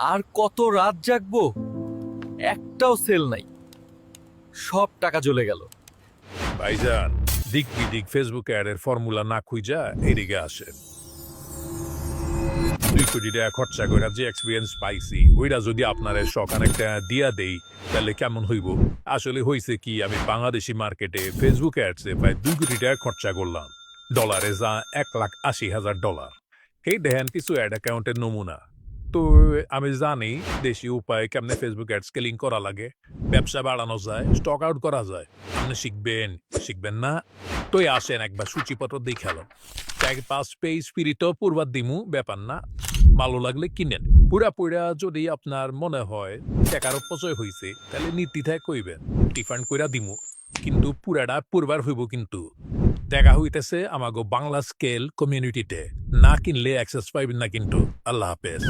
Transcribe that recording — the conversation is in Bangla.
আর কত রাত জাগবো? একটাও সেল নাই। সব টাকা চলে গেল। ভাইজান, দিক বিদিক ফেসবুক অ্যাডের ফর্মুলা না খুঁজা এদিকে আসেন। দুই কোটি টাকা খরচা করে যে এক্সপিরিয়েন্স পাইছি ওইটা যদি আপনার সকান একটা দিয়া দেই, তাহলে কেমন হইব? আসলে হইছে কি, আমি বাংলাদেশি মার্কেটে ফেসবুক অ্যাডসে প্রায় দুই কোটি টাকা খরচা করলাম। ডলারে যা এক লাখ আশি হাজার ডলার এই দেখেন কিছু অ্যাড অ্যাকাউন্টের নমুনা। তো আমি জানি দেশি উপায় কেমনে ফেসবুক অ্যাড স্কেলিং করা লাগে, ব্যবসা বাড়ানো যায় স্টক আউট করা যায়, আপনি শিখবেন শিখবেন না? তুই আসেন একবার সূচিপত্র দিয়ে খেলো চাই পাঁচ পেজ স্পিরিট পূর্বার দিমু, ব্যাপার না। ভালো লাগলে কিনেন। পুরা পুরা যদি আপনার মনে হয় টাকার অপচয় হইছে, তাহলে নির্দ্বিধায় কইবেন রিফান্ড কইরা দিমু। কিন্তু পুরাটা পূর্বার হইব কিন্তু। দেখা হইতেছে আমাগো বাংলা স্কেল কমিউনিটিতে না কিনলে অ্যাক্সেস পাইবেন না কিন্তু। আল্লাহ হাফেজ।